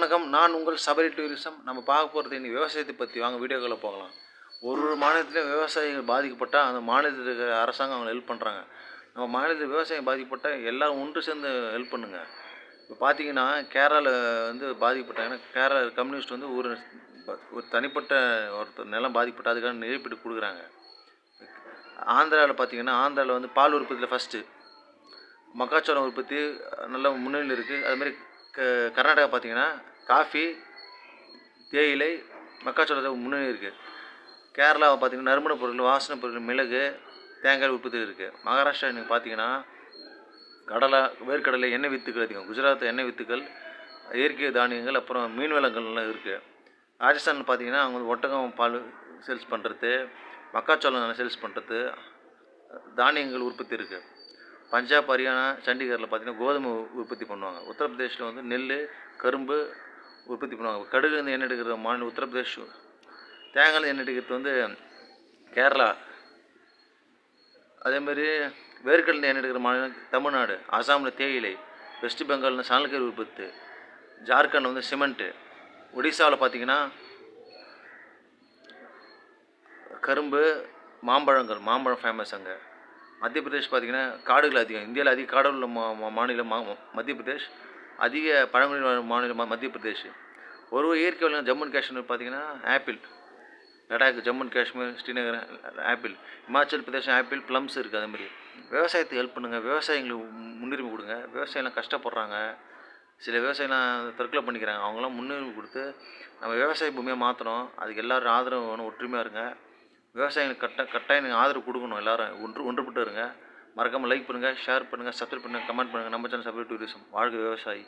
வணக்கம். நான் உங்கள் சபரி டூரிசம். நம்ம பார்க்க போகிறது இன்னைக்கு விவசாயத்தை பற்றி வாங்க வீடியோக்களை போகலாம். ஒரு ஒரு மாநிலத்திலையும் விவசாயிகள் பாதிக்கப்பட்டால் அந்த மாநிலத்தில் இருக்கிற அரசாங்கம் அவங்க ஹெல்ப் பண்ணுறாங்க நம்ம மாநிலத்தில் விவசாயம் பாதிக்கப்பட்டால் எல்லோரும் ஒன்று சேர்ந்து ஹெல்ப் பண்ணுங்கள் இப்போ பார்த்தீங்கன்னா கேரளாவில் வந்து பாதிக்கப்பட்டாங்கன்னா கேரளா கம்யூனிஸ்ட் வந்து ஒரு ஒரு தனிப்பட்ட ஒருத்தர் நிலம் பாதிக்கப்பட்ட அதுக்கான இழப்பீடு கொடுக்குறாங்க. ஆந்திராவில் பார்த்தீங்கன்னா ஆந்திராவில் வந்து பால் உற்பத்தியில் ஃபஸ்ட்டு மக்காச்சோளம் உற்பத்தி நல்ல முன்னணியில் இருக்குது அதுமாதிரி க கர்நாடகா பார்த்திங்கன்னா காஃபி தேயிலை மக்காச்சோளத்தில் முன்னணி இருக்குது கேரளாவை பார்த்தீங்கன்னா நறுமண பொருள் வாசனை பொருள் மிளகு தேங்காய் உற்பத்தி இருக்குது மகாராஷ்டிரா நீங்கள் பார்த்தீங்கன்னா கடலை வேர்க்கடலை எண்ணெய் வித்துக்கள் அதிகம். குஜராத் எண்ணெய் வித்துக்கள் இயற்கை தானியங்கள் அப்புறம் மீன் வளங்கள்லாம் இருக்குது ராஜஸ்தான் பார்த்தீங்கன்னா அவங்க ஒட்டகம் பால் சேல்ஸ் பண்ணுறது மக்காச்சோளம் சேல்ஸ் பண்ணுறது தானியங்கள் உற்பத்தி இருக்குது பஞ்சாப் ஹரியானா சண்டிகரில் பார்த்தீங்கன்னா கோதுமை உற்பத்தி பண்ணுவாங்க. உத்தரப்பிரதேஷில் வந்து நெல் கரும்பு உற்பத்தி பண்ணுவாங்க. கடுகு வந்து எண்ணெய் எடுக்கிற மாநிலம் உத்தரப்பிரதேஷ். தேங்காய் எண்ணெய் எடுக்கிறது வந்து கேரளா. அதேமாதிரி வேர்க்கடலை எண்ணெய் எடுக்கிற மாநிலம் தமிழ்நாடு அசாமில் தேயிலை வெஸ்ட் பெங்காலில் சணல்கரி உற்பத்தி ஜார்க்கண்ட் வந்து சிமெண்ட்டு ஒடிசாவில் பார்த்தீங்கன்னா கரும்பு மாம்பழங்கள் மாம்பழம் ஃபேமஸ் அங்கே. மத்திய பிரதேஷ் பார்த்திங்கன்னா காடுகள் அதிகம். இந்தியாவில் அதிக காடு உள்ள மா மா- மாநிலம் மா- மத்திய பிரதேஷ் அதிக பழங்குடி மாநிலம் மத்திய பிரதேஷ் ஒரு ஒரு இயற்கை வளங்கள் ஜம்மு அண்ட் காஷ்மீர் பார்த்திங்கன்னா apple. Ladakh Jammu and Kashmir Srinagar apple. Himachal Pradesh apple plums இருக்குது அதுமாரி விவசாயத்துக்கு ஹெல்ப் பண்ணுங்கள் விவசாயிங்களுக்கு முன்னுரிமை கொடுங்க. விவசாயம்லாம் கஷ்டப்படுறாங்க. சில விவசாயம்லாம் தற்கொலை பண்ணிக்கிறாங்க. அவங்களாம் முன்னுரிமை கொடுத்து நம்ம விவசாய பூமியை மாற்றணும் அதுக்கு எல்லோரும் ஆதரவு வேணும். ஒற்றுமையாக இருங்க. விவசாயிகளுக்கு கட்ட கட்டாயம் நீங்கள் ஆதரவு கொடுக்கணும் எல்லாரும். ஒன்று ஒன்றுபட்டு இருங்க. மறக்காமல் லைக் பண்ணுங்கள் ஷேர் பண்ணுங்கள் சப்ஸ்கிரைப் பண்ணுங்கள் கமெண்ட் பண்ணுங்கள் நம்ம சேனல் சப்ஸ்கிரைப் டூரிசம் வாழ்க விவசாயி.